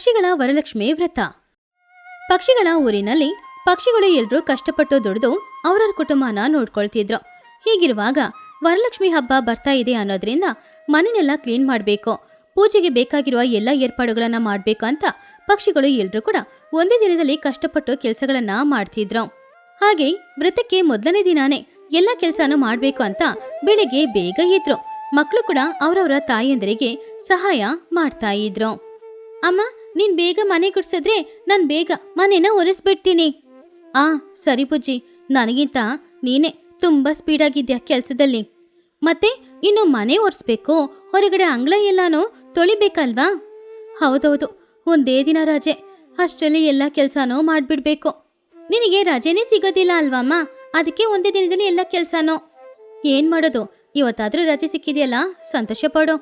ಪಕ್ಷಿಗಳ ವರಲಕ್ಷ್ಮಿ ವ್ರತ. ಪಕ್ಷಿಗಳ ಊರಿನಲ್ಲಿ ಪಕ್ಷಿಗಳು ಎಲ್ರೂ ಕಷ್ಟಪಟ್ಟು ದುಡಿದು ಅವರವ್ರ ಕುಟುಂಬನ ನೋಡ್ಕೊಳ್ತಿದ್ರು. ಹೀಗಿರುವಾಗ ವರಲಕ್ಷ್ಮಿ ಹಬ್ಬ ಬರ್ತಾ ಇದೆ ಅನ್ನೋದ್ರಿಂದ ಮನೆನೆಲ್ಲ ಕ್ಲೀನ್ ಮಾಡಬೇಕು. ಪೂಜೆಗೆ ಬೇಕಾಗಿರುವ ಎಲ್ಲ ಏರ್ಪಾಡುಗಳನ್ನ ಮಾಡಬೇಕು ಅಂತ ಪಕ್ಷಿಗಳು ಎಲ್ರೂ ಕೂಡ ಒಂದೇ ದಿನದಲ್ಲಿ ಕಷ್ಟಪಟ್ಟು ಕೆಲಸಗಳನ್ನ ಮಾಡ್ತಿದ್ರು. ಹಾಗೆ ವ್ರತಕ್ಕೆ ಮೊದಲನೇ ದಿನಾನೇ ಎಲ್ಲ ಕೆಲಸನೂ ಮಾಡಬೇಕು ಅಂತ ಬೆಳಿಗ್ಗೆ ಬೇಗ ಇದ್ರು ಮಕ್ಕಳು ಕೂಡ ಅವರವರ ತಾಯಿಯಂದರಿಗೆ ಸಹಾಯ ಮಾಡ್ತಾ ಇದ್ರು. ಅಮ್ಮ ನೀನ್ ಬೇಗ ಮನೆ ಗುಡ್ಸಿದ್ರೆ ನಾನ್ ಬೇಗ ಮನೇನ ಒರೆಸ್ಬಿಡ್ತೀನಿ. ಆ, ಸರಿ ಬುಜ್ಜಿ ನನಗಿಂತ ನೀನೇ ತುಂಬಾ ಸ್ಪೀಡ್ ಆಗಿದ್ಯಾ ಕೆಲ್ಸದಲ್ಲಿ. ಮತ್ತೆ ಇನ್ನು ಮನೆ ಒರೆಸ್ಬೇಕು, ಹೊರಗಡೆ ಅಂಗಳ ಎಲ್ಲಾನು ತೊಳಿಬೇಕಲ್ವಾ? ಹೌದೌದು. ಒಂದೇ ದಿನ ರಜೆ, ಅಷ್ಟರಲ್ಲಿ ಎಲ್ಲ ಕೆಲ್ಸನೂ ಮಾಡ್ಬಿಡ್ಬೇಕು. ನಿನಗೆ ರಜೆನೇ ಸಿಗೋದಿಲ್ಲ ಅಲ್ವಮ್ಮ? ಅದಕ್ಕೆ ಒಂದೇ ದಿನದಲ್ಲಿ ಎಲ್ಲ ಕೆಲಸನೂ. ಏನ್ ಮಾಡೋದು? ಇವತ್ತಾದ್ರೂ ರಜೆ ಸಿಕ್ಕಿದೆಯಲ್ಲ, ಸಂತೋಷ ಪಡು.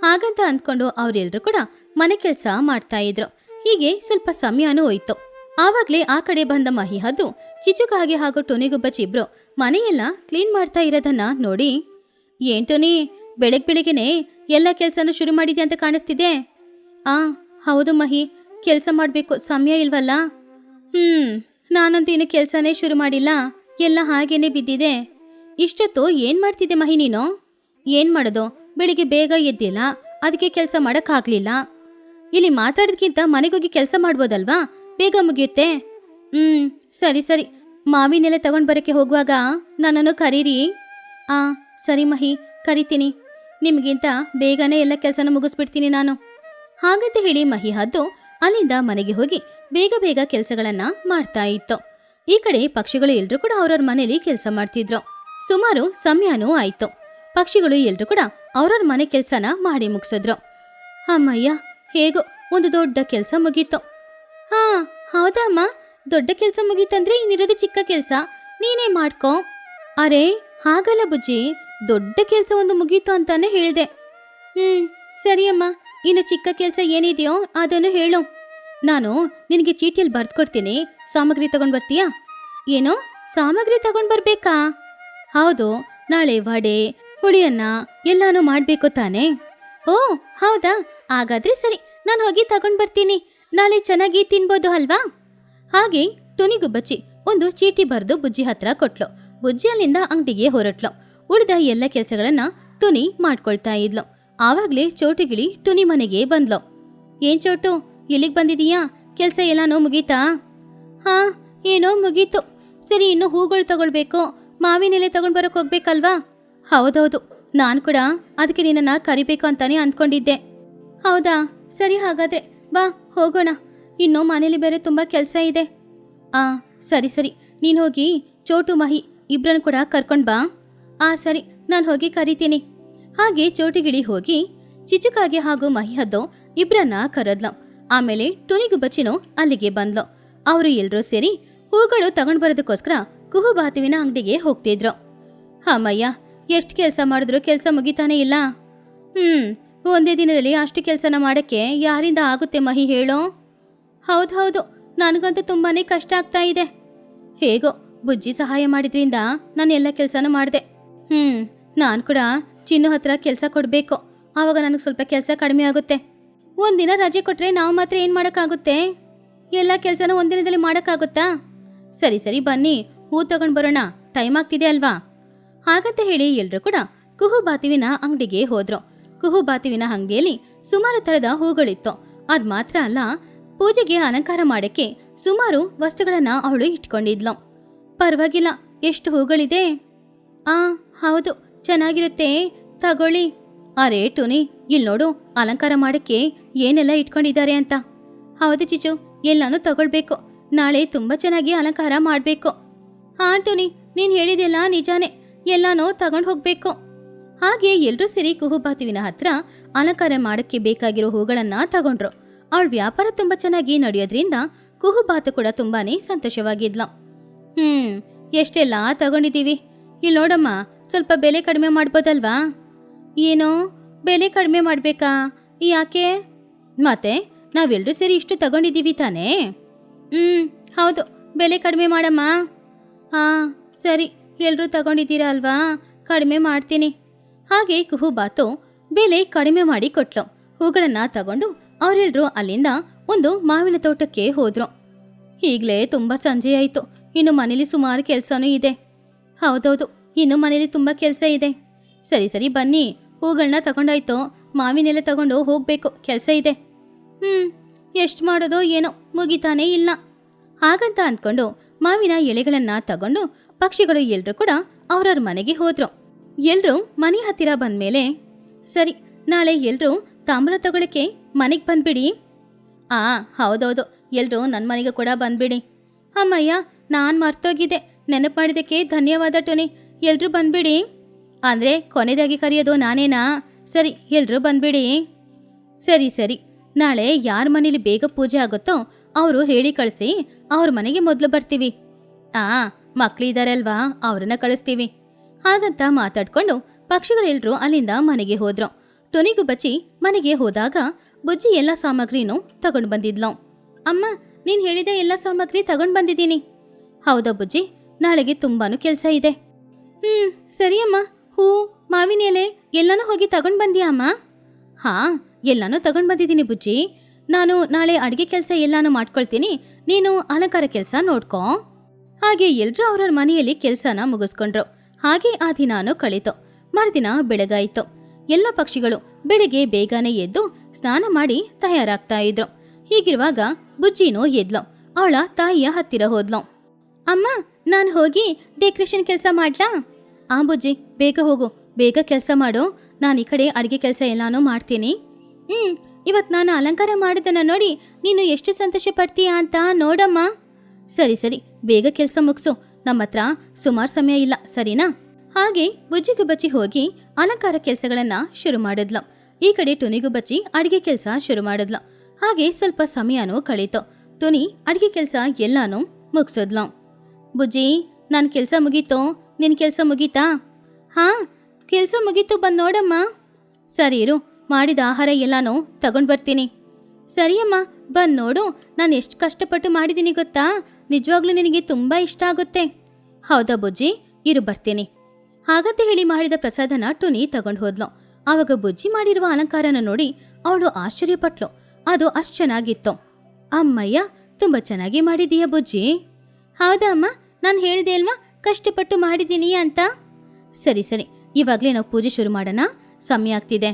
ಹಾಗಂತ ಅಂದ್ಕೊಂಡು ಅವರೆಲ್ಲರೂ ಕೂಡ ಮನೆ ಕೆಲಸ ಮಾಡ್ತಾ ಇದ್ರು. ಹೀಗೆ ಸ್ವಲ್ಪ ಸಮಯನೂ ಹೋಯ್ತು. ಆವಾಗ್ಲೇ ಆ ಕಡೆ ಬಂದ ಮಹಿ ಹದ್ದು ಚಿಚುಕಾಗೆ ಹಾಗೂ ಟೊನಿಗುಬ್ಬಚ್ಚಿಬ್ರು ಮನೆಯೆಲ್ಲ ಕ್ಲೀನ್ ಮಾಡ್ತಾ ಇರೋದನ್ನ ನೋಡಿ, ಏನ್ ಟೊನಿ, ಬೆಳಗ್ ಬೆಳಿಗ್ಗೆನೆ ಎಲ್ಲ ಕೆಲಸನೂ ಶುರು ಮಾಡಿದೆ ಅಂತ ಕಾಣಿಸ್ತಿದೆ? ಆ, ಹೌದು ಮಹಿ, ಕೆಲಸ ಮಾಡಬೇಕು, ಸಮಯ ಇಲ್ವಲ್ಲ? ಹ್ಮ್, ನಾನಂತೂ ಇನ್ನು ಕೆಲಸನೇ ಶುರು ಮಾಡಿಲ್ಲ, ಎಲ್ಲ ಹಾಗೇನೆ ಬಿದ್ದಿದೆ. ಇಷ್ಟೊತ್ತು ಏನ್ ಮಾಡ್ತಿದ್ದೆ ಮಹಿ ನೀನು? ಏನ್ ಮಾಡೋದು, ಬೆಳಿಗ್ಗೆ ಬೇಗ ಎದ್ದಿಲ್ಲ, ಅದಕ್ಕೆ ಕೆಲಸ ಮಾಡೋಕ್ಕಾಗ್ಲಿಲ್ಲ. ಇಲ್ಲಿ ಮಾತಾಡೋದಕ್ಕಿಂತ ಮನೆಗೋಗಿ ಕೆಲಸ ಮಾಡ್ಬೋದಲ್ವಾ? ಬೇಗ ಮುಗಿಯುತ್ತೆ. ಹ್ಮ್, ಸರಿ ಸರಿ. ಮಾವಿನೆಲೆ ತಗೊಂಡ್ ಬರಕ್ಕೆ ಹೋಗುವಾಗ ನನ್ನನ್ನು ಕರೀರಿ. ಆ, ಸರಿ ಮಹಿ, ಕರಿತೀನಿ. ನಿಮಗಿಂತ ಬೇಗನೆ ಎಲ್ಲ ಕೆಲಸನ ಮುಗಿಸ್ಬಿಡ್ತೀನಿ ನಾನು. ಹಾಗಂತ ಹೇಳಿ ಮಹಿ ಹದ್ದು ಅಲ್ಲಿಂದ ಮನೆಗೆ ಹೋಗಿ ಬೇಗ ಬೇಗ ಕೆಲಸಗಳನ್ನ ಮಾಡ್ತಾ ಇತ್ತು. ಈ ಕಡೆ ಪಕ್ಷಿಗಳು ಎಲ್ರೂ ಕೂಡ ಅವ್ರವ್ರ ಮನೇಲಿ ಕೆಲಸ ಮಾಡ್ತಿದ್ರು. ಸುಮಾರು ಸಮಯನೂ ಆಯ್ತು. ಪಕ್ಷಿಗಳು ಎಲ್ಲರೂ ಕೂಡ ಅವ್ರವ್ರ ಮನೆ ಕೆಲಸನ ಮಾಡಿ ಮುಗಿಸಿದ್ರು. ಅಮ್ಮಯ್ಯ ಹೇಗೋ ಒಂದು ದೊಡ್ಡ ಕೆಲಸ ಮುಗೀತು. ಹಾ, ಹೌದಾ ಅಮ್ಮ? ದೊಡ್ಡ ಕೆಲಸ ಮುಗೀತಂದ್ರೆ ಇನ್ನಿರೋದು ಚಿಕ್ಕ ಕೆಲಸ. ನೀನೇ ಮಾಡ್ಕೋ. ಅರೆ, ಹಾಗಲ್ಲ ಬುಜ್ಜಿ. ದೊಡ್ಡ ಕೆಲಸ ಒಂದು ಮುಗೀತು ಅಂತಾನೆ ಹೇಳಿದೆ. ಹ್ಮ್, ಸರಿ ಅಮ್ಮ. ಇನ್ನು ಚಿಕ್ಕ ಕೆಲಸ ಏನಿದೆಯೋ ಅದನ್ನು ಹೇಳು. ನಾನು ನಿನಗೆ ಚೀಟಿಯಲ್ಲಿ ಬರ್ದ್ಕೊಡ್ತೀನಿ. ಸಾಮಗ್ರಿ ತಗೊಂಡ್ ಬರ್ತೀಯಾ? ಏನೋ? ಸಾಮಗ್ರಿ ತಗೊಂಡ್ ಬರ್ಬೇಕಾ? ಹೌದು, ನಾಳೆ ವಡೆ, ಹುಳಿಯನ್ನ ಎಲ್ಲಾನು ಮಾಡ್ಬೇಕು ತಾನೇ? ಓ, ಹೌದಾ? ಹಾಗಾದ್ರೆ ಸರಿ, ನಾನು ಹೋಗಿ ತಗೊಂಡ್ ಬರ್ತೀನಿ. ನಾಳೆ ಚೆನ್ನಾಗಿ ತಿನ್ಬೋದು ಅಲ್ವಾ? ಹಾಗೆ ತುನಿಗುಬ್ಬಚ್ಚಿ ಒಂದು ಚೀಟಿ ಬರೆದು ಬುಜ್ಜಿ ಹತ್ರ ಕೊಟ್ಲು. ಬುಜ್ಜಿ ಅಲ್ಲಿಂದ ಅಂಗಡಿಗೆ ಹೊರಟ್ಲು. ಉಳಿದ ಎಲ್ಲ ಕೆಲಸಗಳನ್ನ ಟುನಿ ಮಾಡ್ಕೊಳ್ತಾ ಇದ್ಲು. ಆವಾಗ್ಲೇ ಚೋಟುಗಿಳಿ ಟುನಿ ಮನೆಗೆ ಬಂದ್ಲು. ಏನ್ ಚೋಟು ಎಲ್ಲಿಗ್ ಬಂದಿದೀಯಾ? ಕೆಲಸ ಎಲ್ಲಾನು ಮುಗೀತಾ? ಹಾ, ಏನೋ ಮುಗೀತು. ಸರಿ, ಇನ್ನು ಹೂಗಳು ತಗೊಳ್ಬೇಕು. ಮಾವಿನೆಲೆ ತಗೊಂಡ್ ಬರಕ್ ಹೋಗ್ಬೇಕಲ್ವಾ? ಹೌದೌದು. ನಾನ್ ಕೂಡ ಅದಕ್ಕೆ ನಿನ್ನನ್ನ ಕರಿಬೇಕು ಅಂತಾನೆ ಅಂದ್ಕೊಂಡಿದ್ದೆ ಹೌದಾ? ಸರಿ ಹಾಗಾದ್ರೆ, ಬಾ, ಹೋಗೋಣ. ಇನ್ನು ಮನೇಲಿ ಬೇರೆ ತುಂಬಾ ಕೆಲಸ ಇದೆ. ಆ, ಸರಿ ಸರಿ. ನೀನು ಹೋಗಿ ಚೋಟು, ಮಹಿ ಇಬ್ರನ್ನ ಕೂಡ ಕರ್ಕೊಂಡು ಬಾ. ಆ, ಸರಿ, ನಾನು ಹೋಗಿ ಕರಿತೀನಿ. ಹಾಗೆ ಚೋಟಿಗಿಡಿ ಹೋಗಿ ಚಿಚುಕಾಗೆ ಹಾಗೂ ಮಹಿಹದ್ದು ಇಬ್ರನ್ನ ಕರೆದ್ಲು. ಆಮೇಲೆ ಟುನಿಗು ಬಚ್ಚಿನೋ ಅಲ್ಲಿಗೆ ಬಂದ್ಲು. ಅವರು ಎಲ್ಲರೂ ಸೇರಿ ಹೂಗಳು ತಗೊಂಡು ಬರೋದಕ್ಕೋಸ್ಕರ ಕುಹುಬಾತುವಿನ ಅಂಗಡಿಗೆ ಹೋಗ್ತಿದ್ರು. ಹಾಮಯ್ಯ ಎಷ್ಟು ಕೆಲಸ ಮಾಡಿದ್ರು ಕೆಲಸ ಮುಗಿತಾನೆ ಇಲ್ಲ. ಹ್ಮ್ ಒಂದೇ ದಿನದಲ್ಲಿ ಅಷ್ಟು ಕೆಲಸನ ಮಾಡೋಕ್ಕೆ ಯಾರಿಂದ ಆಗುತ್ತೆ ಮಹಿ ಹೇಳೋ? ಹೌದೌದು ನನಗಂತೂ ತುಂಬಾ ಕಷ್ಟ ಆಗ್ತಾ ಇದೆ. ಹೇಗೋ, ಬುಜ್ಜಿ ಸಹಾಯ ಮಾಡಿದ್ರಿಂದ ನಾನು ಎಲ್ಲ ಕೆಲಸನ ಮಾಡಿದೆ. ಹ್ಮ್, ನಾನು ಕೂಡ ಚಿನ್ನು ಹತ್ರ ಕೆಲಸ ಕೊಡಬೇಕು. ಆವಾಗ ನನಗೆ ಸ್ವಲ್ಪ ಕೆಲಸ ಕಡಿಮೆ ಆಗುತ್ತೆ. ಒಂದಿನ ರಜೆ ಕೊಟ್ಟರೆ ನಾವು ಮಾತ್ರ ಏನು ಮಾಡೋಕ್ಕಾಗುತ್ತೆ? ಎಲ್ಲ ಕೆಲಸನ ಒಂದಿನದಲ್ಲಿ ಮಾಡೋಕ್ಕಾಗುತ್ತಾ? ಸರಿ ಸರಿ, ಬನ್ನಿ, ಹೂ ತಗೊಂಡು ಬರೋಣ. ಟೈಮ್ ಆಗ್ತಿದೆ ಅಲ್ವಾ? ಹಾಗಂತ ಹೇಳಿ ಎಲ್ಲರೂ ಕೂಡ ಕುಹು ಬಾತುವಿನ ಅಂಗಡಿಗೆ ಹೋದ್ರು. ಕುಹು ಬಾತುವಿನ ಅಂಗಡಿಯಲ್ಲಿ ಸುಮಾರು ತರದ ಹೂಗಳಿತ್ತು ಅದ್ ಮಾತ್ರ ಅಲ್ಲ, ಪೂಜೆಗೆ ಅಲಂಕಾರ ಮಾಡಕ್ಕೆ ಸುಮಾರು ವಸ್ತುಗಳನ್ನ ಅವಳು ಇಟ್ಕೊಂಡಿದ್ಲು. ಪರವಾಗಿಲ್ಲ, ಎಷ್ಟು ಹೂಗಳಿದೆ ಆ, ಹೌದು, ಚೆನ್ನಾಗಿರುತ್ತೆ, ತಗೊಳ್ಳಿ. ಅರೇ ನೀ ಇಲ್ಲಿ ನೋಡು, ಅಲಂಕಾರ ಮಾಡಕ್ಕೆ ಏನೆಲ್ಲ ಇಟ್ಕೊಂಡಿದ್ದಾರೆ ಅಂತ. ಹೌದು ಚಿಚು, ಎಲ್ಲಾನು ತಗೊಳ್ಬೇಕು. ನಾಳೆ ತುಂಬಾ ಚೆನ್ನಾಗಿ ಅಲಂಕಾರ ಮಾಡಬೇಕು. ಹಾ ಟುನಿ, ನೀನ್ ಹೇಳಿದೆಲ್ಲ ನಿಜಾನೇ. ಎಲ್ಲಾನು ತಗೊಂಡ್ ಹೋಗ್ಬೇಕು. ಹಾಗೆ ಎಲ್ಲರೂ ಸೇರಿ ಕುಹುಬಾತುವಿನ ಹತ್ರ ಅಲಂಕಾರ ಮಾಡಕ್ಕೆ ಬೇಕಾಗಿರೋ ಹೂಗಳನ್ನ ತಗೊಂಡ್ರು. ಅವಳ ವ್ಯಾಪಾರ ತುಂಬಾ ಚೆನ್ನಾಗಿ ನಡೆಯೋದ್ರಿಂದ ಕುಹುಬಾತು ಕೂಡ ತುಂಬಾನೇ ಸಂತೋಷವಾಗಿದ್ಲ. ಹ್ಮ್, ಎಷ್ಟೆಲ್ಲ ತಗೊಂಡಿದೀವಿ ಇಲ್ಲಿ ನೋಡಮ್ಮ, ಸ್ವಲ್ಪ ಬೆಲೆ ಕಡಿಮೆ ಮಾಡ್ಬೋದಲ್ವಾ? ಏನೋ, ಬೆಲೆ ಕಡಿಮೆ ಮಾಡ್ಬೇಕಾ? ಯಾಕೆ? ಮತ್ತೆ ನಾವೆಲ್ಲರೂ ಸೇರಿ ಇಷ್ಟು ತಗೊಂಡಿದ್ದೀವಿ ತಾನೇ? ಹ್ಮ್, ಹೌದು, ಬೆಲೆ ಕಡಿಮೆ ಮಾಡಮ್ಮ. ಹಾ, ಸರಿ ಎಲ್ಲರೂ ತಗೊಂಡಿದ್ದೀರಾ ಅಲ್ವಾ? ಕಡಿಮೆ ಮಾಡ್ತೀನಿ. ಹಾಗೆ ಕುಹುಬಾತು ಬೆಲೆ ಕಡಿಮೆ ಮಾಡಿ ಕೊಟ್ಲು. ಹೂಗಳನ್ನ ತಗೊಂಡು ಅವರೆಲ್ಲರೂ ಅಲ್ಲಿಂದ ಒಂದು ಮಾವಿನ ತೋಟಕ್ಕೆ ಹೋದ್ರು. ಈಗಲೇ ತುಂಬ ಸಂಜೆ ಆಯಿತು. ಇನ್ನು ಮನೇಲಿ ಸುಮಾರು ಕೆಲಸನೂ ಇದೆ. ಹೌದೌದು, ಇನ್ನು ಮನೇಲಿ ತುಂಬ ಕೆಲಸ ಇದೆ. ಸರಿ ಸರಿ, ಬನ್ನಿ. ಹೂಗಳನ್ನ ತಗೊಂಡಾಯ್ತು. ಮಾವಿನೆಲೆ ತಗೊಂಡು ಹೋಗ್ಬೇಕು. ಕೆಲಸ ಇದೆ. ಹ್ಮ್, ಎಷ್ಟು ಮಾಡೋದೋ ಏನೋ, ಮುಗಿತಾನೇ ಇಲ್ಲ. ಹಾಗಂತ ಅಂದ್ಕೊಂಡು ಮಾವಿನ ಎಲೆಗಳನ್ನ ತಗೊಂಡು ಪಕ್ಷಿಗಳು ಎಲ್ಲರೂ ಕೂಡ ಅವ್ರವ್ರ ಮನೆಗೆ ಹೋದ್ರು. ಎಲ್ರೂ ಮನೆ ಹತ್ತಿರ ಬಂದ್ಮೇಲೆ, ಸರಿ, ನಾಳೆ ಎಲ್ಲರೂ ತಾಮ್ರ ತಗೊಳಕ್ಕೆ ಮನೆಗೆ ಬಂದ್ಬಿಡಿ. ಆ, ಹೌದೌದು ಎಲ್ಲರೂ ನನ್ನ ಮನೆಗೆ ಕೂಡ ಬಂದ್ಬಿಡಿ. ಅಮ್ಮಯ್ಯ, ನಾನು ಮರ್ತೋಗಿದ್ದೆ ನೆನಪು ಮಾಡಿದ್ದಕ್ಕೆ ಧನ್ಯವಾದ ಟೋನಿ ಎಲ್ಲರೂ ಬಂದ್ಬಿಡಿ. ಅಂದರೆ ಕೊನೆದಾಗಿ ಕರೆಯೋದು ನಾನೇನಾ? ಸರಿ ಎಲ್ಲರೂ ಬಂದ್ಬಿಡಿ. ಸರಿ ಸರಿ, ನಾಳೆ ಯಾರ ಮನೇಲಿ ಬೇಗ ಪೂಜೆ ಆಗುತ್ತೋ ಅವರು ಹೇಳಿ ಕಳಿಸಿ, ಅವ್ರ ಮನೆಗೆ ಮೊದಲು ಬರ್ತೀವಿ. ಆ, ಮಕ್ಳಿದಾರಲ್ವಾ, ಅವ್ರನ್ನ ಕಳಿಸ್ತೀವಿ. ಹಾಗಂತ ಮಾತಾಡ್ಕೊಂಡು ಪಕ್ಷಿಗಳೆಲ್ಲರೂ ಅಲ್ಲಿಂದ ಮನೆಗೆ ಹೋದ್ರು. ಟೊನಿಗೂ ಬಚ್ಚಿ ಮನೆಗೆ ಹೋದಾಗ ಬುಜ್ಜಿ ಎಲ್ಲ ಸಾಮಗ್ರಿನೂ ತಗೊಂಡು ಬಂದಿದ್ಲು. ಅಮ್ಮ, ನೀನು ಹೇಳಿದ ಎಲ್ಲ ಸಾಮಗ್ರಿ ತಗೊಂಡು ಬಂದಿದ್ದೀನಿ. ಹೌದಾ ಬುಜ್ಜಿ, ನಾಳೆಗೆ ತುಂಬಾನು ಕೆಲಸ ಇದೆ. ಹ್ಮ್, ಸರಿ ಅಮ್ಮ. ಹೂ, ಮಾವಿನ ಎಲೆ, ಎಲ್ಲನೂ ಹೋಗಿ ತಗೊಂಡು ಬಂದಿಯಾ ಅಮ್ಮ? ಹಾ, ಎಲ್ಲನೂ ತಗೊಂಡು ಬಂದಿದ್ದೀನಿ ಬುಜ್ಜಿ. ನಾನು ನಾಳೆ ಅಡುಗೆ ಕೆಲಸ ಎಲ್ಲಾನು ಮಾಡ್ಕೊಳ್ತೀನಿ. ನೀನು ಅಲಂಕಾರ ಕೆಲಸ ನೋಡ್ಕೋ. ಹಾಗೆ ಎಲ್ಲರೂ ಅವ್ರವ್ರ ಮನೆಯಲ್ಲಿ ಕೆಲಸನ ಮುಗಿಸ್ಕೊಂಡ್ರು. ಹಾಗೆ ಆ ದಿನಾನು ಕಳೀತು ಮರುದಿನ ಬೆಳಗಾಯಿತು. ಎಲ್ಲ ಪಕ್ಷಿಗಳು ಬೆಳಗ್ಗೆ ಬೇಗನೆ ಎದ್ದು ಸ್ನಾನ ಮಾಡಿ ತಯಾರಾಗ್ತಾ ಇದ್ರು. ಹೀಗಿರುವಾಗ ಬುಜ್ಜಿನೂ ಎದ್ಲು. ಅವಳ ತಾಯಿಯ ಹತ್ತಿರ ಹೋದ್ಲು. ಅಮ್ಮ, ನಾನು ಹೋಗಿ ಡೆಕೋರೇಷನ್ ಕೆಲಸ ಮಾಡ್ಲಾ? ಆ ಬುಜ್ಜಿ, ಬೇಗ ಹೋಗು. ಬೇಗ ಕೆಲಸ ಮಾಡು. ನಾನು ಈ ಕಡೆ ಅಡುಗೆ ಕೆಲಸ ಎಲ್ಲಾನು ಮಾಡ್ತೀನಿ. ಹ್ಮ್ ಇವತ್ತು ನಾನು ಅಲಂಕಾರ ಮಾಡಿದ್ದನ್ನ ನೋಡಿ ನೀನು ಎಷ್ಟು ಸಂತೋಷ ಪಡ್ತೀಯಾ ಅಂತ ನೋಡಮ್ಮ. ಸರಿ ಸರಿ. ಬೇಗ ಕೆಲಸ ಮುಗಿಸು. ನಮ್ಮ ಹತ್ರ ಸುಮಾರು ಸಮಯ ಇಲ್ಲ, ಸರಿನಾ? ಹಾಗೆ ಬುಜ್ಜಿಗು ಬಚ್ಚಿ ಹೋಗಿ ಅಲಂಕಾರ ಕೆಲಸಗಳನ್ನ ಶುರು ಮಾಡಿದ್ಲು. ಈ ಕಡೆ ಟುನಿಗೂ ಬಚ್ಚಿ ಅಡಿಗೆ ಕೆಲಸ ಶುರು ಮಾಡಿದ್ಲು. ಹಾಗೆ ಸ್ವಲ್ಪ ಸಮಯನೂ ಕಳೀತು. ಟುನಿ ಅಡಿಗೆ ಕೆಲಸ ಎಲ್ಲಾನು ಮುಗಿಸಿದ್ಲು. ಬುಜ್ಜಿ ನನ್ನ ಕೆಲಸ ಮುಗೀತು ನಿನ್ನ ಕೆಲಸ ಮುಗೀತಾ? ಹಾ, ಕೆಲಸ ಮುಗೀತು ಬಂದು ನೋಡಮ್ಮ. ಸರಿ ಇರು, ಮಾಡಿದ ಆಹಾರ ಎಲ್ಲಾನು ತಗೊಂಡು ಬರ್ತೀನಿ. ಸರಿಯಮ್ಮ ಬಂದು ನೋಡು, ನಾನು ಎಷ್ಟು ಕಷ್ಟಪಟ್ಟು ಮಾಡಿದ್ದೀನಿ ಗೊತ್ತಾ? ನಿಜವಾಗ್ಲೂ ನಿನಗೆ ತುಂಬ ಇಷ್ಟ ಆಗುತ್ತೆ. ಹೌದಾ ಬುಜ್ಜಿ? ಇರು ಬರ್ತೀನಿ. ಹಾಗಂತ ಹೇಳಿ ಮಾಡಿದ ಪ್ರಸಾದನ ಟುನಿ ತಗೊಂಡು ಹೋದ್ಲು. ಆವಾಗ ಬುಜ್ಜಿ ಮಾಡಿರುವ ಅಲಂಕಾರನ ನೋಡಿ ಅವಳು ಆಶ್ಚರ್ಯಪಟ್ಲು. ಅದು ಅಷ್ಟು ಚೆನ್ನಾಗಿತ್ತು. ಅಮ್ಮಯ್ಯ, ತುಂಬ ಚೆನ್ನಾಗಿ ಮಾಡಿದೀಯ ಬುಜ್ಜಿ? ಹೌದಾ ಅಮ್ಮ, ನಾನು ಹೇಳಿದೆ ಅಲ್ವಾ? ಕಷ್ಟಪಟ್ಟು ಮಾಡಿದ್ದೀನಿ ಅಂತ? ಸರಿ ಸರಿ. ಇವಾಗಲೇ ನಾವು ಪೂಜೆ ಶುರು ಮಾಡೋಣ. ಸಮಯ ಆಗ್ತಿದೆ.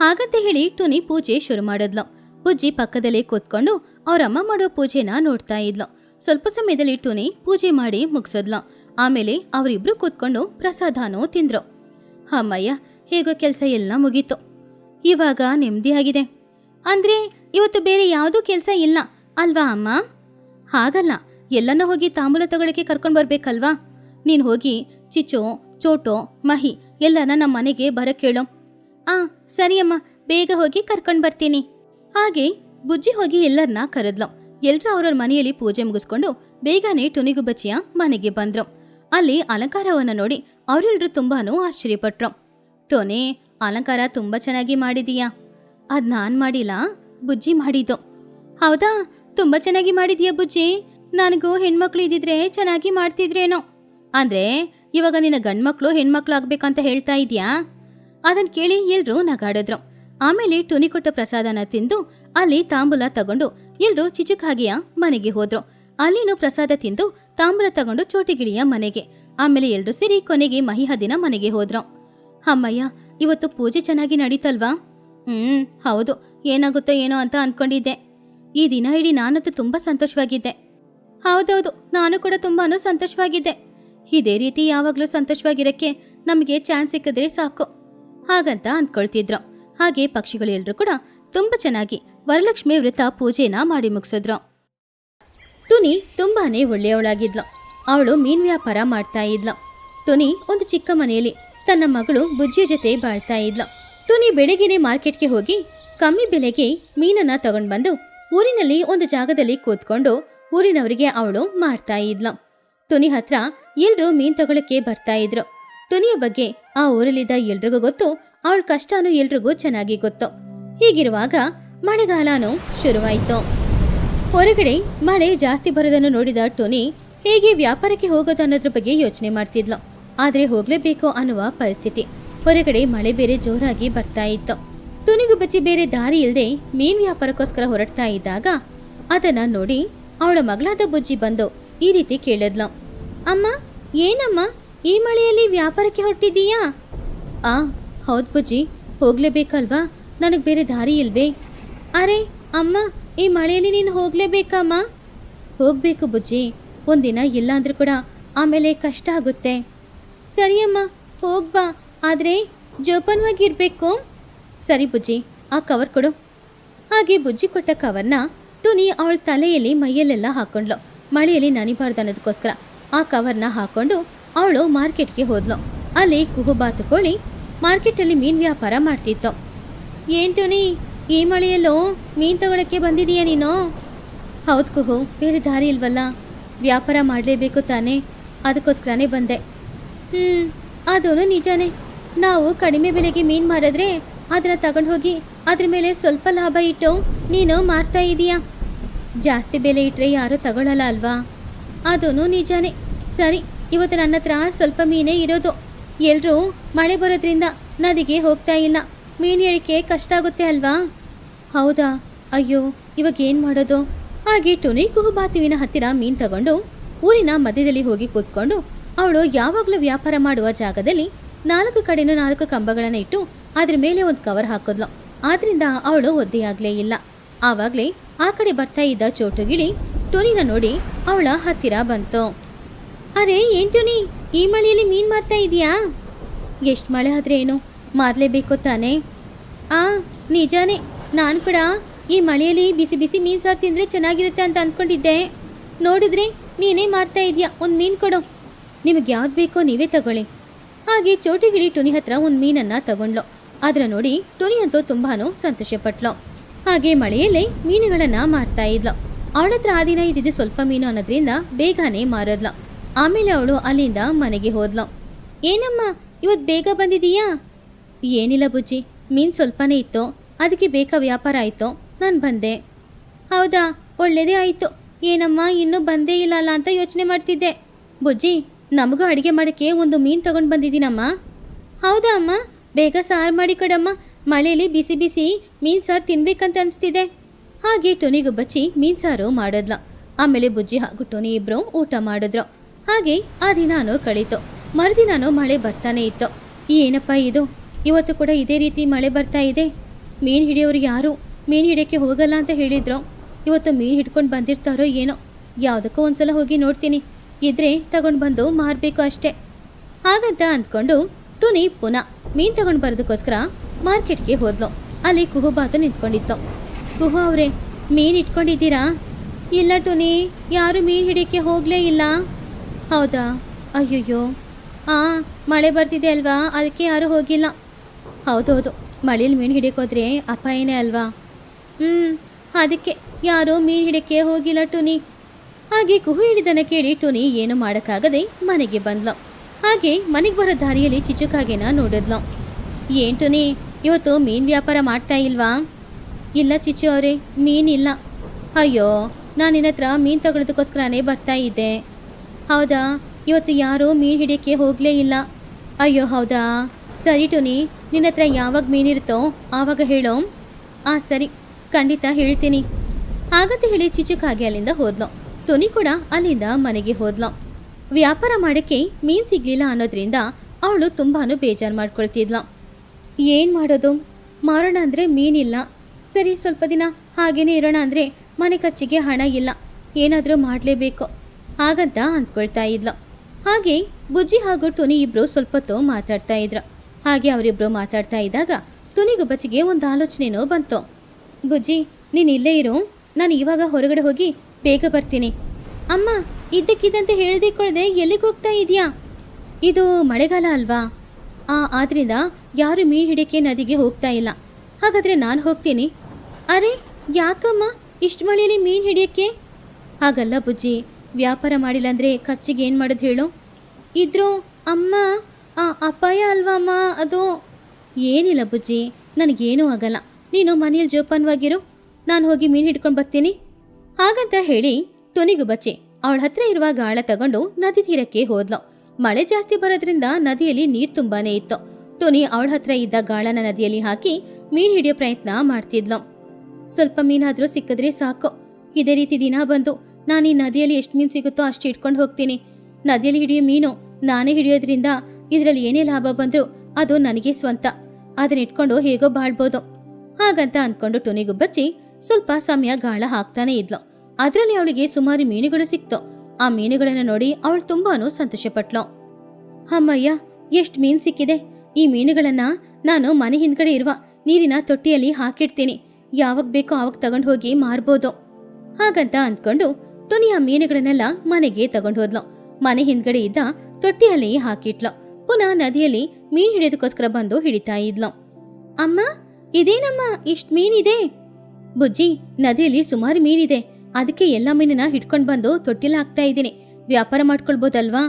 ಹಾಗಂತ ಹೇಳಿ ಟುನಿ ಪೂಜೆ ಶುರು ಮಾಡಿದ್ಲು. ಬುಜ್ಜಿ ಪಕ್ಕದಲ್ಲೇ ಕೂತ್ಕೊಂಡು ಅವರಮ್ಮ ಮಾಡೋ ಪೂಜೆನ ನೋಡ್ತಾ ಇದ್ಲು. ಸ್ವಲ್ಪ ಸಮಯದಲ್ಲಿ ಟುನಿ ಪೂಜೆ ಮಾಡಿ ಮುಗಿಸಿದ್ಲು. ಆಮೇಲೆ ಅವರಿಬ್ರು ಕೂತ್ಕೊಂಡು ಪ್ರಸಾದನೂ ತಿಂದ್ರು. ಅಮ್ಮಯ್ಯ, ಹೇಗೋ ಕೆಲಸ ಎಲ್ಲ ಮುಗೀತು. ಇವಾಗ ನೆಮ್ಮದಿಯಾಗಿದೆ ಅಂದ್ರೆ ಇವತ್ತು ಬೇರೆ ಯಾವುದೂ ಕೆಲಸ ಇಲ್ಲ, ಅಲ್ವಾ ಅಮ್ಮ? ಹಾಗಲ್ಲ, ಎಲ್ಲನೂ ಹೋಗಿ ತಾಂಬೂಲ ತಗೊಳಕ್ಕೆ ಕರ್ಕೊಂಡು ಬರ್ಬೇಕಲ್ವಾ? ನೀನು ಹೋಗಿ ಚಿಚೋ ಚೋಟೋ, ಮಹಿ ಎಲ್ಲನ ನಮ್ಮ ಮನೆಗೆ ಬರಕ್ಕೆ ಹೇಳು ಆ, ಸರಿ ಅಮ್ಮ, ಬೇಗ ಹೋಗಿ ಕರ್ಕೊಂಡು ಬರ್ತೀನಿ. ಹಾಗೆ ಬುಜ್ಜಿ ಹೋಗಿ ಎಲ್ಲರನ್ನ ಕರೆದ್ಲು. ಎಲ್ರೂ ಅವ್ರವ್ರ ಮನೆಯಲ್ಲಿ ಪೂಜೆ ಮುಗಿಸ್ಕೊಂಡು ಬೇಗನೆ ಟುನಿಗು ಬಚ್ಚಿಯ ಮನೆಗೆ ಬಂದ್ರು. ಅಲ್ಲಿ ಅಲಂಕಾರವನ್ನ ನೋಡಿ ಅವರೆಲ್ಲರೂ ತುಂಬಾನು ಆಶ್ಚರ್ಯಪಟ್ರು. ಟೋನಿ, ಅಲಂಕಾರ ತುಂಬಾ ಚೆನ್ನಾಗಿ ಮಾಡಿದೀಯಾ? ಅದ್ ನಾನ್ ಮಾಡಿಲ್ಲ, ಬುಜ್ಜಿ ಮಾಡಿದ್ದು. ಹೌದಾ? ತುಂಬಾ ಚೆನ್ನಾಗಿ ಮಾಡಿದೀಯಾ ಬುಜ್ಜಿ? ನನಗೂ ಹೆಣ್ಮಕ್ಳು ಇದ್ದಿದ್ರೆ ಚೆನ್ನಾಗಿ ಮಾಡ್ತಿದ್ರೇನೋ? ಅಂದ್ರೆ, ಇವಾಗ ನಿನ್ನ ಗಂಡ್ಮಕ್ಳು ಹೆಣ್ಮಕ್ಳು ಆಗ್ಬೇಕಂತ ಹೇಳ್ತಾ ಇದ್ಯಾ? ಅದನ್ ಕೇಳಿ ಎಲ್ರೂ ನಗಾಡಿದ್ರು. ಆಮೇಲೆ ಟುನಿ ಕೊಟ್ಟ ಪ್ರಸಾದನ ತಿಂದು ಅಲ್ಲಿ ತಾಂಬೂಲ ತಗೊಂಡು ಎಲ್ರೂ ಚಿಚುಕಾಗಿಯ ಮನೆಗೆ ಹೋದ್ರು. ಅಲ್ಲಿನೂ ಪ್ರಸಾದ ತಿಂದು ತಾಂಬೂಲ ತಗೊಂಡು ಚೋಟಿಗಿಳಿಯ ಮನೆಗೆ. ಆಮೇಲೆ ಎಲ್ರೂ ಸೇರಿ ಕೊನೆಗೆ ಮಹಿಹದಿನ ಮನೆಗೆ ಹೋದ್ರು. ಅಮ್ಮಯ್ಯ, ಇವತ್ತು ಪೂಜೆ ಚೆನ್ನಾಗಿ ನಡೀತಲ್ವಾ? ಹ್ಮ್, ಹೌದು. ಏನಾಗುತ್ತೋ ಏನೋ ಅಂತ ಅನ್ಕೊಂಡಿದ್ದೆ. ಈ ದಿನ ಇಡೀ ನಾನಂತೂ ತುಂಬಾ ಸಂತೋಷವಾಗಿದ್ದೆ. ಹೌದೌದು, ನಾನು ಕೂಡ ತುಂಬಾನು ಸಂತೋಷವಾಗಿದ್ದೆ. ಇದೇ ರೀತಿ ಯಾವಾಗಲೂ ಸಂತೋಷವಾಗಿರಕ್ಕೆ ನಮಗೆ ಚಾನ್ಸ್ ಸಿಕ್ಕಿದ್ರೆ ಸಾಕು. ಹಾಗಂತ ಅಂದ್ಕೊಳ್ತಿದ್ರು ಹಾಗೆ ಪಕ್ಷಿಗಳೆಲ್ಲರೂ ಕೂಡ ತುಂಬಾ ಚೆನ್ನಾಗಿ ವರಲಕ್ಷ್ಮಿ ವ್ರತ ಪೂಜೆನ ಮಾಡಿ ಮುಗಿಸಿದ್ರು. ಟುನಿ ತುಂಬಾನೇ ಒಳ್ಳೆಯವಳಾಗಿದ್ಲು. ಅವಳು ಮೀನ್ ವ್ಯಾಪಾರ ಮಾಡ್ತಾ ಇದ್ಲು. ಟುನಿ ಒಂದು ಚಿಕ್ಕ ಮನೆಯಲ್ಲಿ ತನ್ನ ಮಗಳು ಬುಜ್ಜಿಯ ಜೊತೆ ಬಾಳ್ತಾ ಇದ್ಲು. ಟುನಿ ಬೆಳಗ್ಗೆನೆ ಮಾರ್ಕೆಟ್ಗೆ ಹೋಗಿ ಕಮ್ಮಿ ಬೆಲೆಗೆ ಮೀನನ್ನ ತಗೊಂಡ್ ಬಂದು ಊರಿನಲ್ಲಿ ಒಂದು ಜಾಗದಲ್ಲಿ ಕೂತ್ಕೊಂಡು ಊರಿನವರಿಗೆ ಅವಳು ಮಾರ್ತಾ ಇದ್ಲು. ಟುನಿ ಹತ್ರ ಎಲ್ರೂ ಮೀನ್ ತಗೊಳಕ್ಕೆ ಬರ್ತಾ ಇದ್ರು. ಟುನಿಯ ಬಗ್ಗೆ ಆ ಊರಲ್ಲಿದ್ದ ಎಲ್ರಿಗೂ ಗೊತ್ತು, ಅವಳ ಕಷ್ಟನೂ ಎಲ್ರಿಗೂ ಚೆನ್ನಾಗಿ ಗೊತ್ತು. ಹೀಗಿರುವಾಗ ಮಳೆಗಾಲನೂ ಶುರುವಾಯಿತು. ಹೊರಗಡೆ ಮಳೆ ಜಾಸ್ತಿ ಬರೋದನ್ನು ನೋಡಿದ ಟೋನಿ ಹೇಗೆ ವ್ಯಾಪಾರಕ್ಕೆ ಹೋಗೋದು ಅನ್ನೋದ್ರ ಬಗ್ಗೆ ಯೋಚನೆ ಮಾಡ್ತಿದ್ಲು. ಆದ್ರೆ ಹೋಗ್ಲೇಬೇಕು ಅನ್ನುವ ಪರಿಸ್ಥಿತಿ. ಹೊರಗಡೆ ಮಳೆ ಬೇರೆ ಜೋರಾಗಿ ಬರ್ತಾ ಇತ್ತು. ಟೋನಿಗೂ ಬಚ್ಚಿ ಬೇರೆ ದಾರಿ ಇಲ್ಲದೆ ಮೀನ್ ವ್ಯಾಪಾರಕ್ಕೋಸ್ಕರ ಹೊರಡ್ತಾ ಇದ್ದಾಗ ಅದನ್ನ ನೋಡಿ ಅವಳ ಮಗಳಾದ ಬುಜ್ಜಿ ಬಂದು ಈ ರೀತಿ ಕೇಳಿದ್ಲು. ಅಮ್ಮ, ಏನಮ್ಮ? ಈ ಮಳೆಯಲ್ಲಿ ವ್ಯಾಪಾರಕ್ಕೆ ಹೊರಟಿದ್ದೀಯಾ? ಆ, ಹೌದು ಬುಜ್ಜಿ, ಹೋಗ್ಲೇಬೇಕಲ್ವಾ? ನನಗೆ ಬೇರೆ ದಾರಿ ಇಲ್ವೇ? ಅರೆ, ಅಮ್ಮ ಈ ಮಳೆಯಲ್ಲಿ ನೀನು ಹೋಗ್ಲೇಬೇಕಮ್ಮ? ಹೋಗ್ಬೇಕು ಬುಜ್ಜಿ. ಒಂದಿನ ಇಲ್ಲ ಅಂದ್ರೂ ಕೂಡ ಆಮೇಲೆ ಕಷ್ಟ ಆಗುತ್ತೆ. ಸರಿಯಮ್ಮ ಹೋಗ್ಬಾ ಆದರೆ ಜೋಪಾನವಾಗಿರ್ಬೇಕು. ಸರಿ ಬುಜ್ಜಿ, ಆ ಕವರ್ ಕೊಡು. ಹಾಗೆ ಬುಜ್ಜಿ ಕೊಟ್ಟ ಕವರ್ನ ಟುನಿ ಅವಳ ತಲೆಯಲ್ಲಿ ಮೈಯಲ್ಲೆಲ್ಲ ಹಾಕೊಂಡ್ಲು. ಮಳೆಯಲ್ಲಿ ನನಿಬಾರ್ದು ಅನ್ನೋದಕ್ಕೋಸ್ಕರ ಆ ಕವರ್ನ ಹಾಕೊಂಡು ಅವಳು ಮಾರ್ಕೆಟ್ಗೆ ಹೋದ್ಲು. ಅಲ್ಲಿ ಕುಹು ಬಾತುಕೋಳಿ ಮಾರ್ಕೆಟಲ್ಲಿ ಮೀನು ವ್ಯಾಪಾರ ಮಾಡ್ತಿತ್ತು. ಏನು ಟುನಿ? ಈ ಮಳೆಯಲ್ಲೂ ಮೀನು ತಗೊಳಕ್ಕೆ ಬಂದಿದೀಯಾ ನೀನು? ಹೌದು ಕುಹು, ಬೇರೆ ದಾರಿ ಇಲ್ವಲ್ಲ? ವ್ಯಾಪಾರ ಮಾಡಲೇಬೇಕು ತಾನೇ, ಅದಕ್ಕೋಸ್ಕರನೇ ಬಂದೆ. ಹ್ಞೂ ಅದೂ ನಿಜಾನೇ. ನಾವು ಕಡಿಮೆ ಬೆಲೆಗೆ ಮೀನು ಮಾರಿದ್ರೆ ಅದನ್ನ ತಗೊಂಡು ಹೋಗಿ ಅದ್ರ ಮೇಲೆ ಸ್ವಲ್ಪ ಲಾಭ ಇಟ್ಟು ನೀನು ಮಾರ್ತಾ ಇದೀಯಾ? ಜಾಸ್ತಿ ಬೆಲೆ ಇಟ್ಟರೆ ಯಾರೂ ತಗೊಳ್ಳಲ್ಲ ಅಲ್ವಾ? ಅದೂ ನಿಜಾನೇ. ಸರಿ, ಇವತ್ತು ನನ್ನ ಹತ್ರ ಸ್ವಲ್ಪ ಮೀನೇ ಇರೋದು. ಎಲ್ಲರೂ ಮಳೆ ಬರೋದ್ರಿಂದ ನದಿಗೆ ಹೋಗ್ತಾ ಇಲ್ಲ. ಮೀನು ಹೇಳಿಕೆ ಕಷ್ಟ ಆಗುತ್ತೆ ಅಲ್ವಾ? ಹೌದಾ? ಅಯ್ಯೋ, ಇವಾಗ ಏನು ಮಾಡೋದು? ಹಾಗೆ ಟುನಿ ಕುಹುಬಾತುವಿನ ಹತ್ತಿರ ಮೀನು ತಗೊಂಡು ಊರಿನ ಮಧ್ಯದಲ್ಲಿ ಹೋಗಿ ಕೂತ್ಕೊಂಡು ಅವಳು ಯಾವಾಗಲೂ ವ್ಯಾಪಾರ ಮಾಡುವ ಜಾಗದಲ್ಲಿ ನಾಲ್ಕು ಕಡೆನೂ ನಾಲ್ಕು ಕಂಬಗಳನ್ನು ಇಟ್ಟು ಅದ್ರ ಮೇಲೆ ಒಂದು ಕವರ್ ಹಾಕಿದ್ಲು. ಆದ್ರಿಂದ ಅವಳು ಒದ್ದೆಯಾಗ್ಲೇ ಇಲ್ಲ. ಆವಾಗಲೇ ಆ ಕಡೆ ಬರ್ತಾ ಇದ್ದ ಚೋಟುಗಿಳಿ ಟೊನಿನ ನೋಡಿ ಅವಳ ಹತ್ತಿರ ಬಂತು. ಅರೆ, ಏನ್ ಟೊನಿ? ಈ ಮಳೆಯಲ್ಲಿ ಮೀನ್ ಮಾರ್ತಾ ಇದೀಯಾ? ಎಷ್ಟು ಮಳೆ ಆದ್ರೆ ಏನು ಮಾರ್ಲೇಬೇಕು ತಾನೆ? ಆ, ನಿಜಾನೇ, ನಾನು ಕೂಡ ಈ ಮಳೆಯಲ್ಲಿ ಬಿಸಿ ಬಿಸಿ ಮೀನು ಸಾರು ತಿಂದರೆ ಚೆನ್ನಾಗಿರುತ್ತೆ ಅಂತ ಅಂದ್ಕೊಂಡಿದ್ದೆ ನೋಡಿದ್ರೆ ನೀನೇ ಮಾರ್ತಾ ಇದೆಯಾ? ಒಂದು ಮೀನು ಕೊಡು. ನಿಮಗೆ ಯಾವ್ದು ಬೇಕೋ ನೀವೇ ತಗೊಳ್ಳಿ. ಹಾಗೆ ಚೋಟಿಗಿಳಿ ಟುನಿ ಹತ್ರ ಒಂದು ಮೀನನ್ನು ತಗೊಂಡ್ಲು. ಅದರ ನೋಡಿ ಟುನಿ ಅಂತೂ ತುಂಬಾ ಸಂತೋಷಪಟ್ಲು. ಹಾಗೆ ಮಳೆಯಲ್ಲೇ ಮೀನುಗಳನ್ನು ಮಾರ್ತಾ ಇದ್ಲು. ಅವಳ ಹತ್ರ ಆ ದಿನ ಇದ್ದಿದ್ದು ಸ್ವಲ್ಪ ಮೀನು ಅನ್ನೋದ್ರಿಂದ ಬೇಗನೆ ಮಾರದ್ಲು. ಆಮೇಲೆ ಅವಳು ಅಲ್ಲಿಂದ ಮನೆಗೆ ಹೋದ್ಲು. ಏನಮ್ಮ ಇವತ್ತು ಬೇಗ ಬಂದಿದೀಯಾ ಏನಿಲ್ಲ ಬುಜ್ಜಿ, ಮೀನು ಸ್ವಲ್ಪನೇ ಇತ್ತು, ಅದಕ್ಕೆ ಬೇಕಾ ವ್ಯಾಪಾರ ಆಯಿತು, ನಾನು ಬಂದೆ. ಹೌದಾ ಒಳ್ಳೆಯದೇ ಆಯಿತು. ಏನಮ್ಮ, ಇನ್ನೂ ಬಂದೇ ಇಲ್ಲ ಅಲ್ಲ ಅಂತ ಯೋಚನೆ ಮಾಡ್ತಿದ್ದೆ. ಬುಜ್ಜಿ, ನಮಗೂ ಅಡುಗೆ ಮಾಡೋಕ್ಕೆ ಒಂದು ಮೀನು ತಗೊಂಡು ಬಂದಿದ್ದೀನಮ್ಮ. ಹೌದಾ ಅಮ್ಮ, ಬೇಗ ಸಾರು ಮಾಡಿ ಕೊಡಮ್ಮ. ಮಳೆಯಲ್ಲಿ ಬಿಸಿ ಬಿಸಿ ಮೀನು ಸಾರು ತಿನ್ಬೇಕಂತ ಅನಿಸ್ತಿದೆ. ಹಾಗೆ ಟೊನಿಗೂ ಬಚ್ಚಿ ಮೀನು ಸಾರು ಮಾಡಿದ್ಲ. ಆಮೇಲೆ ಬುಜ್ಜಿ ಹಾಗೂ ಟೊನಿ ಇಬ್ಬರು ಊಟ ಮಾಡಿದ್ರು. ಹಾಗೆ ಆ ದಿನಾನು ಕಳೀತು. ಮರುದಿನಾನು ಮಳೆ ಬರ್ತಾನೆ ಇತ್ತು. ಏನಪ್ಪ ಇದು? ಇವತ್ತು ಕೂಡ ಇದೇ ರೀತಿ ಮಳೆ ಬರ್ತಾ ಇದೆ. ಮೀನು ಹಿಡಿಯೋರು ಯಾರು? ಮೀನು ಹಿಡಿಯೋಕ್ಕೆ ಹೋಗಲ್ಲ ಅಂತ ಹೇಳಿದ್ರು? ಇವತ್ತು ಮೀನು ಹಿಡ್ಕೊಂಡು ಬಂದಿರ್ತಾರೋ ಏನೋ? ಯಾವುದಕ್ಕೂ ಒಂದ್ಸಲ ಹೋಗಿ ನೋಡ್ತೀನಿ. ಇದ್ರೆ ತಗೊಂಡು ಬಂದು ಮಾರಬೇಕು ಅಷ್ಟೇ. ಹಾಗಂತ ಅಂದ್ಕೊಂಡು ಟುನಿ ಪುನಃ ಮೀನು ತಗೊಂಡು ಬರೋದಕ್ಕೋಸ್ಕರ ಮಾರ್ಕೆಟ್ಗೆ ಹೋದ್ಲು. ಅಲ್ಲಿ ಕುಹುಬಾತು ನಿಂತ್ಕೊಂಡಿತ್ತು. ಕುಹು ಅವರೇ, ಮೀನು ಇಟ್ಕೊಂಡಿದ್ದೀರಾ ಇಲ್ಲ ಟುನಿ, ಯಾರು ಮೀನು ಹಿಡಿಯೋಕ್ಕೆ ಹೋಗ್ಲೇ ಇಲ್ಲ. ಹೌದಾ? ಅಯ್ಯಯ್ಯೋ. ಆ, ಮಳೆ ಬರ್ತಿದೆ ಅಲ್ವಾ? ಅದಕ್ಕೆ ಯಾರೂ ಹೋಗಿಲ್ಲ. ಹೌದೌದು. ಮಳೇಲಿ ಮೀನು ಹಿಡಿಯೋಕೋದ್ರೆ ಅಪಾಯನೇ ಅಲ್ವಾ? ಹ್ಞೂ ಅದಕ್ಕೆ ಯಾರೋ ಮೀನು ಹಿಡಿಯಕ್ಕೆ ಹೋಗಿಲ್ಲ ಟುನಿ. ಹಾಗೆ ಕುಹು ಹಿಡಿದನ ಕೇಳಿ ಟುನಿ ಏನು ಮಾಡೋಕ್ಕಾಗದೆ ಮನೆಗೆ ಬಂದ್ಲು. ಹಾಗೆ ಮನೆಗೆ ಬರೋ ದಾರಿಯಲ್ಲಿ ಚಿಚುಕಾಗೆನ ನೋಡಿದ್ಲು. ಏನು ಟುನಿ, ಇವತ್ತು ಮೀನು ವ್ಯಾಪಾರ ಮಾಡ್ತಾ ಇಲ್ವಾ? ಇಲ್ಲ ಚಿಚ್ಚು ಅವರೇ ಮೀನಿಲ್ಲ ಅಯ್ಯೋ, ನಾನು ನಿನ್ನ ಹತ್ರ ಮೀನು ತಗೊಳ್ಳೋದಕ್ಕೋಸ್ಕರನೇ ಬರ್ತಾ ಇದ್ದೆ. ಹೌದಾ, ಇವತ್ತು ಯಾರೂ ಮೀನು ಹಿಡಿಯೋಕ್ಕೆ ಹೋಗಲೇ ಇಲ್ಲ. ಅಯ್ಯೋ, ಹೌದಾ? ಸರಿ ಟುನಿ ನಿನ್ನ ಹತ್ರ ಯಾವಾಗ ಮೀನಿರುತ್ತೋ ಆವಾಗ ಹೇಳೋ. ಆ, ಸರಿ. ಖಂಡಿತ ಹೇಳ್ತೀನಿ. ಹಾಗಂತ ಹೇಳಿ ಚಿಚುಕಾಗಿ ಅಲ್ಲಿಂದ ಹೋದ್ಲು. ತುನಿ ಕೂಡ ಅಲ್ಲಿಂದ ಮನೆಗೆ ಹೋದ್ಲು. ವ್ಯಾಪಾರ ಮಾಡೋಕ್ಕೆ ಮೀನು ಸಿಗ್ಲಿಲ್ಲ ಅನ್ನೋದ್ರಿಂದ ಅವಳು ತುಂಬಾನು ಬೇಜಾರು ಮಾಡ್ಕೊಳ್ತಿದ್ಲು. ಏನು ಮಾಡೋದು? ಮಾರೋಣ ಅಂದರೆ ಮೀನಿಲ್ಲ ಸರಿ, ಸ್ವಲ್ಪ ದಿನ ಹಾಗೇನೇ ಇರೋಣ ಅಂದರೆ ಮನೆ ಖರ್ಚಿಗೆ ಹಣ ಇಲ್ಲ. ಏನಾದರೂ ಮಾಡಲೇಬೇಕು. ಹಾಗಂತ ಅಂದ್ಕೊಳ್ತಾ ಇದ್ಲು. ಹಾಗೆ ಬುಜ್ಜಿ ಹಾಗೂ ಟುನಿ ಇಬ್ಬರು ಸ್ವಲ್ಪ ಹೊತ್ತು ಮಾತಾಡ್ತಾ ಇದ್ರು. ಹಾಗೆ ಅವರಿಬ್ಬರು ಮಾತಾಡ್ತಾ ಇದ್ದಾಗ ತುನಿಗುಬ್ಬಚ್ಚಿಗೆ ಬಚ್ಚಿಗೆ ಒಂದು ಆಲೋಚನೆನೋ ಬಂತು. ಬುಜ್ಜಿ ನೀನು ಇಲ್ಲೇ ಇರು. ನಾನು ಇವಾಗ ಹೊರಗಡೆ ಹೋಗಿ ಬೇಗ ಬರ್ತೀನಿ. ಅಮ್ಮ, ಇದ್ದಕ್ಕಿದ್ದಂತೆ ಹೇಳ್ದೆ ಕೊಡದೆ ಎಲ್ಲಿಗೆ ಹೋಗ್ತಾ ಇದೆಯಾ? ಇದು ಮಳೆಗಾಲ ಅಲ್ವಾ? ಆ, ಆದ್ರಿಂದ ಯಾರು ಮೀನು ಹಿಡಿಯಕ್ಕೆ ನದಿಗೆ ಹೋಗ್ತಾ ಇಲ್ಲ. ಹಾಗಾದರೆ ನಾನು ಹೋಗ್ತೀನಿ. ಅರೆ, ಯಾಕಮ್ಮ ಇಷ್ಟು ಮಳೆಯಲ್ಲಿ ಮೀನು ಹಿಡಿಯಕ್ಕೆ? ಹಾಗಲ್ಲ ಬುಜ್ಜಿ, ವ್ಯಾಪಾರ ಮಾಡಿಲ್ಲ ಅಂದರೆ ಖರ್ಚಿಗೆ ಏನು ಮಾಡೋದು ಹೇಳು. ಇದ್ರು ಅಮ್ಮ ಆ ಅಪಾಯ ಅಲ್ವಮ್ಮ ಅದು ಏನಿಲ್ಲ ಬುಜ್ಜಿ ನನಗೇನೂ ಆಗಲ್ಲ. ನೀನು ಮನೆಯಲ್ಲಿ ಜೋಪಾನವಾಗಿರು. ನಾನು ಹೋಗಿ ಮೀನು ಹಿಡ್ಕೊಂಡು ಬರ್ತೀನಿ. ಹಾಗಂತ ಹೇಳಿ ಟೊನಿಗೂ ಬಚ್ಚಿ ಅವಳ ಹತ್ರ ಇರುವ ಗಾಳ ತಗೊಂಡು ನದಿ ತೀರಕ್ಕೆ ಹೋದ್ಲು. ಮಳೆ ಜಾಸ್ತಿ ಬರೋದ್ರಿಂದ ನದಿಯಲ್ಲಿ ನೀರ್ ತುಂಬಾನೇ ಇತ್ತು. ಟೊನಿ ಅವಳ ಹತ್ರ ಇದ್ದ ಗಾಳನ ನದಿಯಲ್ಲಿ ಹಾಕಿ ಮೀನ್ ಹಿಡಿಯೋ ಪ್ರಯತ್ನ ಮಾಡ್ತಿದ್ಲು. ಸ್ವಲ್ಪ ಮೀನಾದ್ರೂ ಸಿಕ್ಕಿದ್ರೆ ಸಾಕು. ಇದೇ ರೀತಿ ದಿನ ಬಂದು ನಾನು ಈ ನದಿಯಲ್ಲಿ ಎಷ್ಟು ಮೀನು ಸಿಗುತ್ತೋ ಅಷ್ಟು ಇಟ್ಕೊಂಡು ಹೋಗ್ತೀನಿ. ನದಿಯಲ್ಲಿ ಹಿಡಿಯೋ ಮೀನು ನಾನೇ ಹಿಡಿಯೋದ್ರಿಂದ ಇದರಲ್ಲಿ ಏನೇ ಲಾಭ ಬಂದ್ರು ಅದು ನನಗೆ ಸ್ವಂತ. ಅದನ್ನ ಇಟ್ಕೊಂಡು ಹೇಗೋ ಬಾಳ್ಬೋದು. ಹಾಗಂತ ಅಂದ್ಕೊಂಡು ಟುನಿಗುಬ್ಬಚ್ಚಿ ಸ್ವಲ್ಪ ಸಮಯ ಗಾಳ ಹಾಕ್ತಾನೆ ಇದ್ಲು. ಅದರಲ್ಲಿ ಅವಳಿಗೆ ಸುಮಾರು ಮೀನುಗಳು ಸಿಕ್ತು. ಆ ಮೀನುಗಳನ್ನ ನೋಡಿ ಅವಳು ತುಂಬಾನು ಸಂತೋಷಪಟ್ಲು. ಅಮ್ಮಯ್ಯ, ಎಷ್ಟು ಮೀನ್ ಸಿಕ್ಕಿದೆ? ಈ ಮೀನುಗಳನ್ನ ನಾನು ಮನೆ ಹಿಂದ್ಗಡೆ ಇರುವ ನೀರಿನ ತೊಟ್ಟಿಯಲ್ಲಿ ಹಾಕಿಡ್ತೀನಿ. ಯಾವಾಗ ಬೇಕೋ ಅವಾಗ ತಗೊಂಡು ಹೋಗಿ ಮಾರ್ಬೋದು. ಹಾಗಂತ ಅಂದ್ಕೊಂಡು ಟುನಿ ಆ ಮೀನುಗಳನ್ನೆಲ್ಲ ಮನೆಗೆ ತಗೊಂಡು ಹೋದ್ಲು. ಮನೆ ಹಿಂದ್ಗಡೆ ಇದ್ದ ತೊಟ್ಟಿಯಲ್ಲಿ ಹಾಕಿಟ್ಲು. ಪುನಃ ನದಿಯಲ್ಲಿ ಮೀನ್ ಹಿಡಿಯೋದಕ್ಕೋಸ್ಕರ ಬಂದು ಹಿಡಿತಾ ಇದ್ಲು. ಅಮ್ಮ, ಇದೇನಮ್ಮ, ಇಷ್ಟ್ ಮೀನಿದೆ? ಬುಜ್ಜಿ, ನದಿಯಲ್ಲಿ ಸುಮಾರು ಮೀನಿದೆ. ಅದಕ್ಕೆ ಎಲ್ಲ ಮೀನನ್ನ ಹಿಡ್ಕೊಂಡು ಬಂದು ತೊಟ್ಟಿಲ್ ಹಾಕ್ತಾ ಇದ್ದೀನಿ. ವ್ಯಾಪಾರ ಮಾಡ್ಕೊಳ್ಬೋದಲ್ವಾ?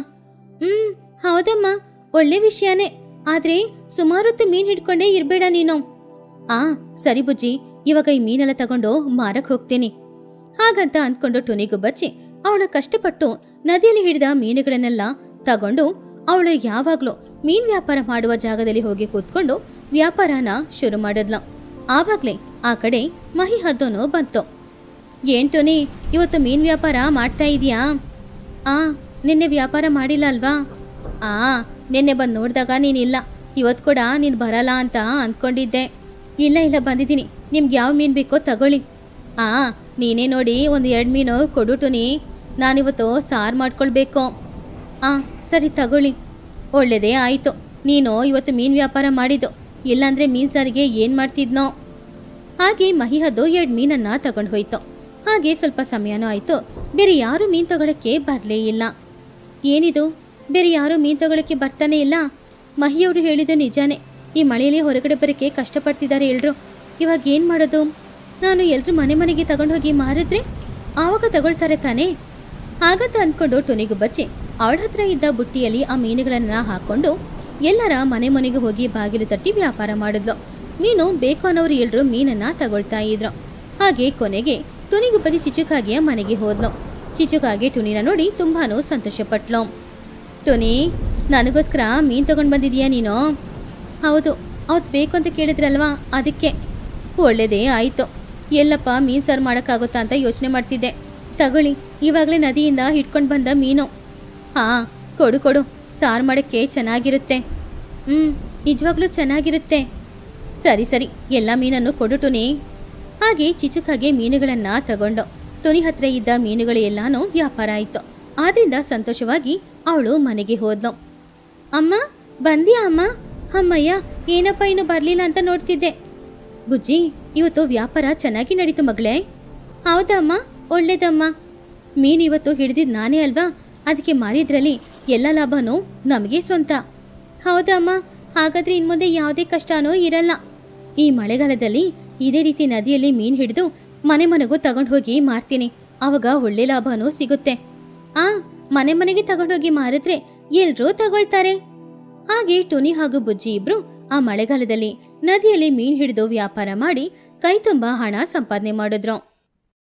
ಹ್ಮ್, ಹೌದಮ್ಮ. ಒಳ್ಳೆ ವಿಷಯನೇ. ಆದ್ರೆ ಸುಮಾರು ಹೊತ್ತು ಮೀನ್ ಹಿಡ್ಕೊಂಡೇ ಇರ್ಬೇಡ ನೀನು. ಆ, ಸರಿ ಬುಜ್ಜಿ. ಇವಾಗ ಈ ಮೀನೆಲ್ಲ ತಗೊಂಡು ಮಾರಕ್ ಹೋಗ್ತೀನಿ. ಹಾಗಂತ ಅಂದ್ಕೊಂಡು ಟುನಿಗೂ ಬಚ್ಚಿ ಅವಳು ಕಷ್ಟಪಟ್ಟು ನದಿಯಲ್ಲಿ ಹಿಡಿದ ಮೀನುಗಳನ್ನೆಲ್ಲ ತಗೊಂಡು ಅವಳು ಯಾವಾಗ್ಲೂ ಮೀನ್ ವ್ಯಾಪಾರ ಮಾಡುವ ಜಾಗದಲ್ಲಿ ಹೋಗಿ ಕೂತ್ಕೊಂಡು ವ್ಯಾಪಾರನ ಶುರು ಮಾಡಿದ್ಲು. ಆವಾಗ್ಲೇ ಆ ಕಡೆ ಮಹಿ ಹದ್ದೋನು ಬಂತು. ಏನ್ ಟೋನಿ, ಇವತ್ತು ಮೀನ್ ವ್ಯಾಪಾರ ಮಾಡ್ತಾ ಇದೀಯಾ? ಆ, ನಿನ್ನೆ ವ್ಯಾಪಾರ ಮಾಡಿಲ್ಲ ಅಲ್ವಾ ಆ, ನಿನ್ನೆ ಬಂದು ನೋಡಿದಾಗ ನೀನಿಲ್ಲ. ಇವತ್ತು ಕೂಡ ನೀನು ಬರಲ್ಲ ಅಂತ ಅಂದ್ಕೊಂಡಿದ್ದೆ ಇಲ್ಲ ಇಲ್ಲ, ಬಂದಿದ್ದೀನಿ. ನಿಮ್ಗೆ ಯಾವ ಮೀನು ಬೇಕೋ ತಗೊಳ್ಳಿ. ಆ, ನೀನೇ ನೋಡಿ ಒಂದು ಎರಡು ಮೀನು ಕೊಡು ಟುನಿ. ನಾನಿವತ್ತು ಸಾರು ಮಾಡ್ಕೊಳ್ಬೇಕು. ಆ, ಸರಿ ತಗೊಳ್ಳಿ. ಒಳ್ಳೆಯದೇ ಆಯಿತು. ನೀನು ಇವತ್ತು ಮೀನು ವ್ಯಾಪಾರ ಮಾಡಿದ್ದು. ಇಲ್ಲಾಂದರೆ ಮೀನು ಸಾರಿಗೆ ಏನು ಮಾಡ್ತಿದ್ನೋ? ಹಾಗೆ ಮಹಿಹದ್ದು ಎರಡು ಮೀನನ್ನು ತಗೊಂಡು ಹೋಯ್ತು. ಹಾಗೆ ಸ್ವಲ್ಪ ಸಮಯನೂ ಆಯಿತು. ಬೇರೆ ಯಾರೂ ಮೀನು ತಗೊಳಕ್ಕೆ ಬರಲೇ ಇಲ್ಲ. ಏನಿದು? ಬೇರೆ ಯಾರೂ ಮೀನು ತಗೊಳಕ್ಕೆ ಬರ್ತಾನೆ ಇಲ್ಲ. ಮಹಿಯವರು ಹೇಳಿದ್ದು ನಿಜಾನೇ. ಈ ಮಳೆಯಲ್ಲಿ ಹೊರಗಡೆ ಬರೋಕ್ಕೆ ಕಷ್ಟಪಡ್ತಿದ್ದಾರೆ ಎಲ್ಲರು ಇವಾಗ ಏನು ಮಾಡೋದು? ನಾನು ಎಲ್ಲರೂ ಮನೆ ಮನೆಗೆ ತಗೊಂಡು ಹೋಗಿ ಮಾರಿದ್ರೆ ಆವಾಗ ತಗೊಳ್ತಾರೆ ತಾನೇ? ಹಾಗಂತ ಅಂದ್ಕೊಂಡು ಟೊನಿಗೂ ಬಚ್ಚಿ ಅವಳ ಹತ್ರ ಇದ್ದ ಬುಟ್ಟಿಯಲ್ಲಿ ಆ ಮೀನುಗಳನ್ನ ಹಾಕೊಂಡು ಎಲ್ಲರ ಮನೆ ಮನೆಗೆ ಹೋಗಿ ಬಾಗಿಲು ತಟ್ಟಿ ವ್ಯಾಪಾರ ಮಾಡಿದ್ಲು. ಮೀನು ಬೇಕು ಅನ್ನೋರು ಎಲ್ಲರೂ ಮೀನನ್ನ ತಗೊಳ್ತಾ ಇದ್ರು. ಹಾಗೆ ಕೊನೆಗೆ ಟುನಿಗುಬ್ಬದಿ ಚಿಚುಕಾಗಿಯ ಮನೆಗೆ ಹೋದ್ಲು. ಚಿಚುಕಾಗೆ ಟುನಿನ ನೋಡಿ ತುಂಬಾನು ಸಂತೋಷಪಟ್ಲು. ಟುನಿ ನನಗೋಸ್ಕರ ಮೀನ್ ತಗೊಂಡು ಬಂದಿದೀಯಾ ನೀನು? ಹೌದು ಅವತ್ತು ಬೇಕು ಅಂತ ಕೇಳಿದ್ರಲ್ವಾ, ಅದಕ್ಕೆ. ಒಳ್ಳೇದೇ ಆಯಿತು. ಎಲ್ಲಪ್ಪ, ಮೀನು ಸಾರು ಮಾಡೋಕ್ಕಾಗುತ್ತಾ ಅಂತ ಯೋಚನೆ ಮಾಡ್ತಿದ್ದೆ. ತಗೊಳ್ಳಿ, ಇವಾಗಲೇ ನದಿಯಿಂದ ಹಿಡ್ಕೊಂಡು ಬಂದ ಮೀನು. ಹಾಂ, ಕೊಡು ಕೊಡು. ಸಾರು ಮಾಡೋಕ್ಕೆ ಚೆನ್ನಾಗಿರುತ್ತೆ. ಹ್ಞೂ ನಿಜವಾಗ್ಲೂ ಚೆನ್ನಾಗಿರುತ್ತೆ. ಸರಿ ಸರಿ. ಎಲ್ಲ ಮೀನನ್ನು ಕೊಡು, ಟುನಿ. ಹಾಗೆ ಚಿಚುಕಾಗೆ ಮೀನುಗಳನ್ನು ತಗೊಂಡು. ತುನಿ ಹತ್ರ ಇದ್ದ ಮೀನುಗಳು ಎಲ್ಲಾನು ವ್ಯಾಪಾರ ಆಯಿತು. ಆದ್ರಿಂದ ಸಂತೋಷವಾಗಿ ಅವಳು ಮನೆಗೆ ಹೋದ್ಲು. ಅಮ್ಮ, ಬಂದಿಯಾ ಅಮ್ಮ? ಅಮ್ಮಯ್ಯ, ಏನಪ್ಪ ಇನ್ನು ಬರಲಿಲ್ಲ ಅಂತ ನೋಡ್ತಿದ್ದೆ. ಬುಜ್ಜಿ, ಇವತ್ತು ವ್ಯಾಪಾರ ಚೆನ್ನಾಗಿ ನಡೀತು ಮಗಳೇ. ಹೌದಾ ಅಮ್ಮ? ಒಳ್ಳೇದಮ್ಮ. ಮೀನು ಇವತ್ತು ಹಿಡಿದಿದ್ದು ನಾನೇ ಅಲ್ವಾ? ಅದಕ್ಕೆ ಮಾರಿದ್ರಲ್ಲಿ ಎಲ್ಲ ಲಾಭನೂ ನಮಗೆ ಸ್ವಂತ. ಹೌದಮ್ಮ ಹಾಗಾದರೆ ಇನ್ಮುಂದೆ ಯಾವುದೇ ಕಷ್ಟನೂ ಇರಲ್ಲ. ಈ ಮಳೆಗಾಲದಲ್ಲಿ ಇದೇ ರೀತಿ ನದಿಯಲ್ಲಿ ಮೀನು ಹಿಡಿದು ಮನೆ ಮನೆಗೂ ತಗೊಂಡು ಹೋಗಿ ಮಾರ್ತೀನಿ. ಆವಾಗ ಒಳ್ಳೆ ಲಾಭನೂ ಸಿಗುತ್ತೆ. ಆ, ಮನೆ ಮನೆಗೆ ತಗೊಂಡೋಗಿ ಮಾರಿದ್ರೆ ಎಲ್ರೂ ತಗೊಳ್ತಾರೆ. ಹಾಗೆ ಟುನಿ ಹಾಗೂ ಬುಜ್ಜಿ ಇಬ್ರು ಆ ಮಳೆಗಾಲದಲ್ಲಿ ನದಿಯಲ್ಲಿ ಮೀನ್ ಹಿಡಿದು ವ್ಯಾಪಾರ ಮಾಡಿ ಕೈ ತುಂಬಾ ಹಣ ಸಂಪಾದನೆ ಮಾಡಿದ್ರು.